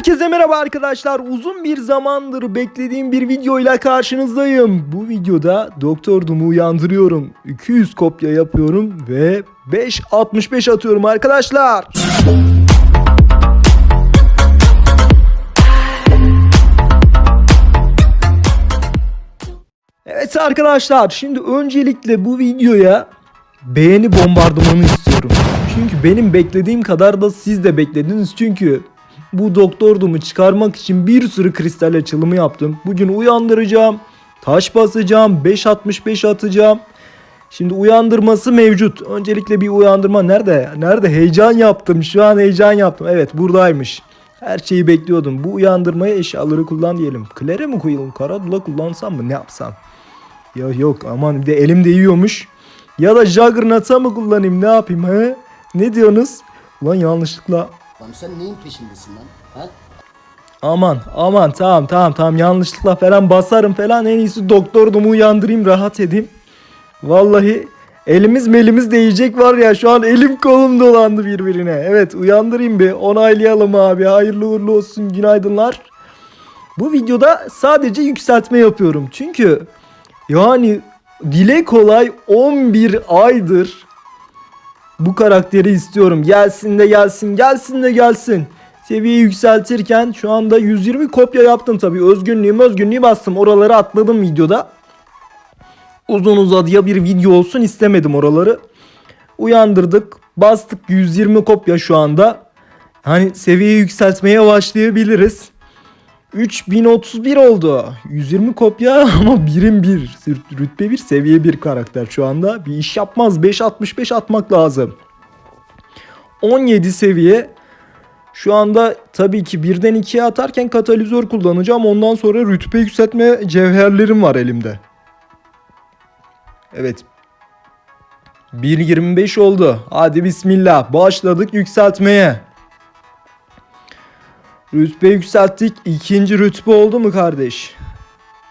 Herkese merhaba arkadaşlar. Uzun bir zamandır beklediğim bir videoyla karşınızdayım. Bu videoda Doktor Doom'u uyandırıyorum. 200 kopya yapıyorum ve 5.65 atıyorum arkadaşlar. Evet arkadaşlar şimdi öncelikle bu videoya beğeni bombardımanı istiyorum. Çünkü benim beklediğim kadar da siz de beklediniz. Çünkü bu Doktor Doom'u çıkarmak için bir sürü kristal açılımı yaptım. Bugün uyandıracağım. Taş basacağım. 5.65 atacağım. Şimdi uyandırması mevcut. Öncelikle bir uyandırma nerede? Nerede? Heyecan yaptım. Şu an heyecan yaptım. Evet buradaymış. Her şeyi bekliyordum. Bu uyandırmaya eşyaları kullan diyelim. Klere mi koyalım? Karadula kullansam mı? Ne yapsam? Ya yok aman bir de elim değiyormuş. Ya da Juggernaut'a mı kullanayım ne yapayım he? Ne diyorsunuz? Ulan yanlışlıkla Lan sen neyin peşindesin lan? Ha? Aman aman tamam tamam tamam yanlışlıkla falan basarım falan en iyisi doktordumu uyandırayım rahat edeyim. Vallahi elimiz melimiz değecek var ya şu an elim kolum dolandı birbirine. Evet uyandırayım bir onaylayalım abi hayırlı uğurlu olsun günaydınlar. Bu videoda sadece yükseltme yapıyorum çünkü yani dile kolay 11 aydır bu karakteri istiyorum. Gelsin de gelsin, gelsin de gelsin. Seviyeyi yükseltirken şu anda 120 kopya yaptım tabii. Özgünlüğüm özgünlüğü bastım. Oraları atladım videoda. Uzun uzadıya bir video olsun istemedim oraları. Uyandırdık. Bastık 120 kopya şu anda. Hani seviyeyi yükseltmeye başlayabiliriz. 3031 oldu. 120 kopya ama birim bir. Rütbe bir seviye bir karakter şu anda. Bir iş yapmaz. 5.65 atmak lazım. 17 seviye. Şu anda tabii ki birden ikiye atarken katalizör kullanacağım. Ondan sonra rütbe yükseltme cevherlerim var elimde. Evet. 1.25 oldu. Hadi bismillah. Başladık yükseltmeye. Rütbe yükselttik. İkinci rütbe oldu mu kardeş?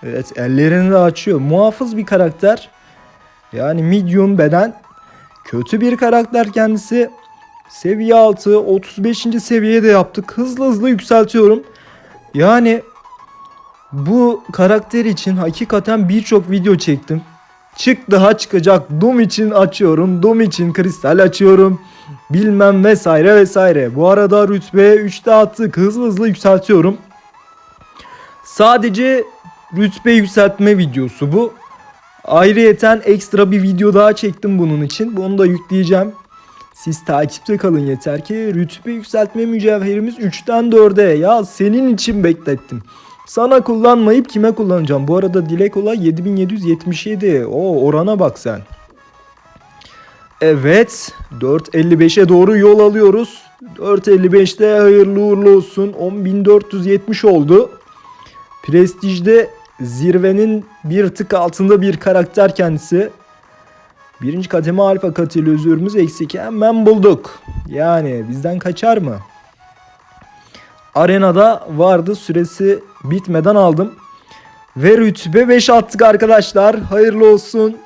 Evet ellerini de açıyor. Muhafız bir karakter. Yani medium beden. Kötü bir karakter kendisi. Seviye 6. 35. seviyede yaptık. Hızlı hızlı yükseltiyorum. Yani bu karakter için hakikaten birçok video çektim. Çık daha çıkacak. Doom için açıyorum. Doom için kristal açıyorum. Bilmem vesaire vesaire. Bu arada rütbe 3'te attık. Hızlı hızlı yükseltiyorum. Sadece rütbe yükseltme videosu bu. Ayrıyeten ekstra bir video daha çektim bunun için. Bunu da yükleyeceğim. Siz takipte kalın yeter ki rütbe yükseltme mücevherimiz 3'ten 4'e. Ya senin için beklettim. Sana kullanmayıp kime kullanacağım? Bu arada Dilek olay 7777. O orana bak sen. Evet. 4.55'e doğru yol alıyoruz. 4.55'te hayırlı uğurlu olsun. 10.470 oldu. Prestijde zirvenin bir tık altında bir karakter kendisi. Birinci kademe alfa katilözörümüz eksik. Hemen bulduk. Yani bizden kaçar mı? Arenada vardı. Süresi bitmeden aldım. Ve rütbe 5 attık arkadaşlar. Hayırlı olsun.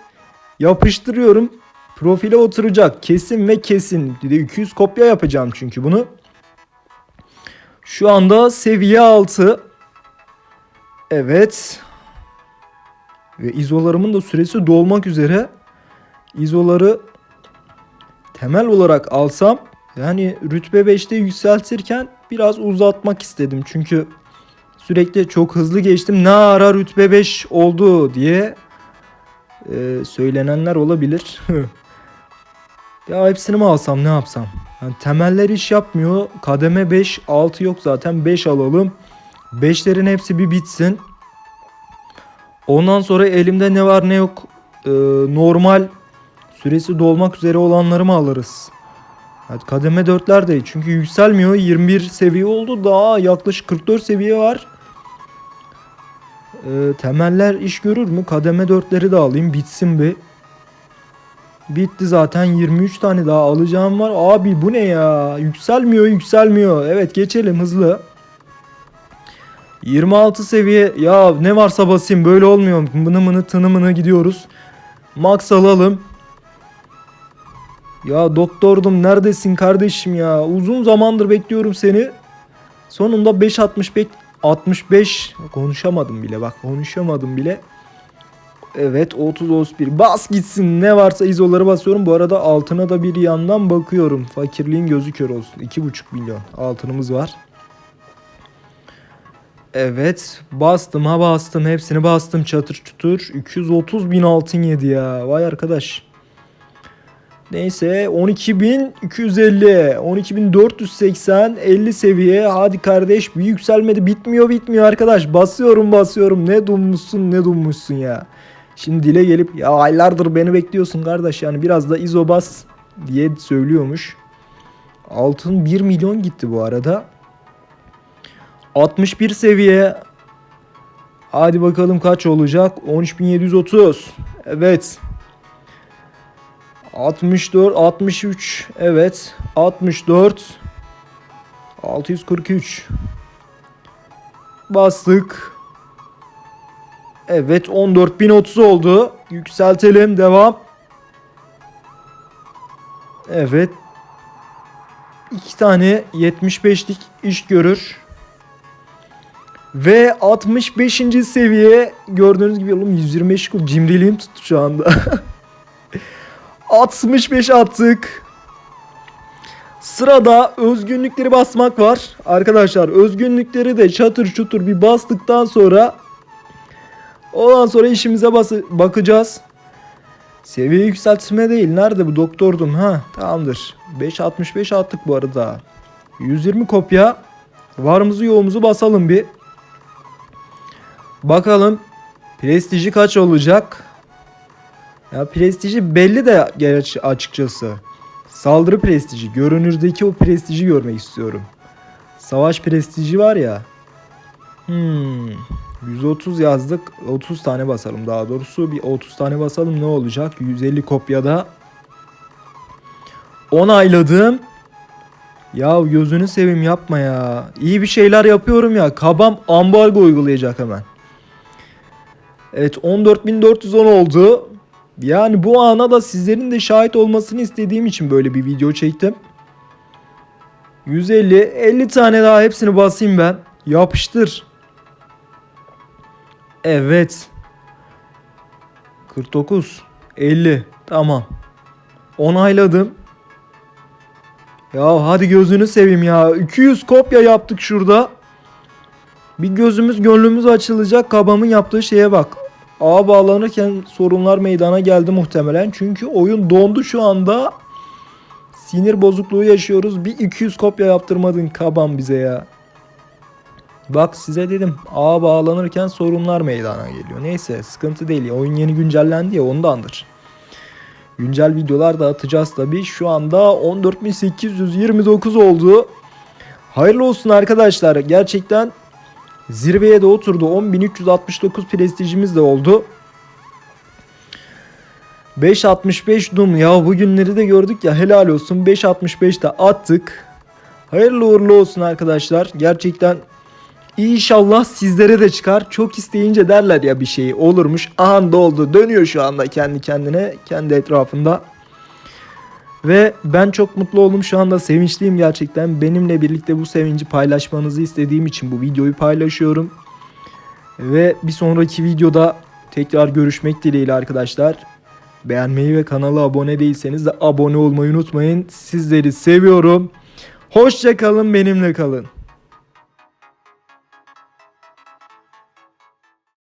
Yapıştırıyorum. Profile oturacak. Kesin ve kesin. Bir de 200 kopya yapacağım çünkü bunu. Şu anda seviye 6. Evet. Ve izolarımın da süresi dolmak üzere. İzoları temel olarak alsam yani rütbe 5'te yükseltirken biraz uzatmak istedim. Çünkü sürekli çok hızlı geçtim. Ne ara rütbe 5 oldu diye e, söylenenler olabilir. ya hepsini mi alsam ne yapsam? Yani temeller iş yapmıyor. Kademe 5, 6 yok zaten. 5 alalım. 5'lerin hepsi bir bitsin. Ondan sonra elimde ne var ne yok e, normal süresi dolmak üzere olanları mı alırız? Hadi kademe 4'ler de çünkü yükselmiyor. 21 seviye oldu. Daha yaklaşık 44 seviye var. E, temeller iş görür mü? Kademe 4'leri de alayım bitsin bir. Bitti zaten 23 tane daha alacağım var. Abi bu ne ya? Yükselmiyor yükselmiyor. Evet geçelim hızlı. 26 seviye ya ne varsa basayım böyle olmuyor. Mını mını tını mını gidiyoruz. Max alalım. Ya doktordum neredesin kardeşim ya? Uzun zamandır bekliyorum seni. Sonunda 5.65 65 konuşamadım bile bak konuşamadım bile. Evet 30 31 bas gitsin ne varsa izoları basıyorum. Bu arada altına da bir yandan bakıyorum. Fakirliğin gözü kör olsun. 2,5 milyon altınımız var. Evet bastım ha bastım hepsini bastım çatır çutur 230 bin altın yedi ya vay arkadaş. Neyse 12.250 12.480 50 seviye hadi kardeş bir yükselmedi bitmiyor bitmiyor arkadaş basıyorum basıyorum ne dummuşsun ne dummuşsun ya. Şimdi dile gelip ya aylardır beni bekliyorsun kardeş yani biraz da izo bas diye söylüyormuş. Altın 1 milyon gitti bu arada. 61 seviye. Hadi bakalım kaç olacak? 13.730. Evet. 64, 63. Evet. 64. 643. Bastık. Evet 14.030 oldu. Yükseltelim. Devam. Evet. İki tane 75'lik iş görür. Ve 65. seviye gördüğünüz gibi oğlum 125 kul cimriliğim tuttu şu anda. 65 attık. Sırada özgünlükleri basmak var. Arkadaşlar özgünlükleri de çatır çutur bir bastıktan sonra ondan sonra işimize bakacağız. Seviye yükseltme değil. Nerede bu doktordum? Ha tamamdır. 5.65 attık bu arada. 120 kopya. Varımızı yoğumuzu basalım bir. Bakalım prestiji kaç olacak? Ya prestiji belli de açıkçası. Saldırı prestiji. Görünürdeki o prestiji görmek istiyorum. Savaş prestiji var ya. Hmm. 130 yazdık. 30 tane basalım daha doğrusu. Bir 30 tane basalım ne olacak? 150 kopyada. Onayladım. Ya gözünü seveyim yapma ya. İyi bir şeyler yapıyorum ya. Kabam ambargo uygulayacak hemen. Evet 14.410 oldu. Yani bu ana da sizlerin de şahit olmasını istediğim için böyle bir video çektim. 150 50 tane daha hepsini basayım ben. Yapıştır. Evet. 49 50 tamam. Onayladım. Ya hadi gözünü seveyim ya. 200 kopya yaptık şurada. Bir gözümüz gönlümüz açılacak. Kabamın yaptığı şeye bak. Ağa bağlanırken sorunlar meydana geldi muhtemelen. Çünkü oyun dondu şu anda. Sinir bozukluğu yaşıyoruz. Bir 200 kopya yaptırmadın kabam bize ya. Bak size dedim ağa bağlanırken sorunlar meydana geliyor. Neyse sıkıntı değil. Oyun yeni güncellendi ya ondandır. Güncel videolar da atacağız tabi. Şu anda 14.829 oldu. Hayırlı olsun arkadaşlar. Gerçekten zirveye de oturdu. 10.369 prestijimiz de oldu. 5.65 Doom ya bugünleri de gördük ya helal olsun 5.65'te attık. Hayırlı uğurlu olsun arkadaşlar. Gerçekten İnşallah sizlere de çıkar. Çok isteyince derler ya bir şeyi olurmuş. Aha da oldu. Dönüyor şu anda kendi kendine, kendi etrafında. Ve ben çok mutlu oldum şu anda sevinçliyim gerçekten. Benimle birlikte bu sevinci paylaşmanızı istediğim için bu videoyu paylaşıyorum. Ve bir sonraki videoda tekrar görüşmek dileğiyle arkadaşlar. Beğenmeyi ve kanala abone değilseniz de abone olmayı unutmayın. Sizleri seviyorum. Hoşça kalın benimle kalın.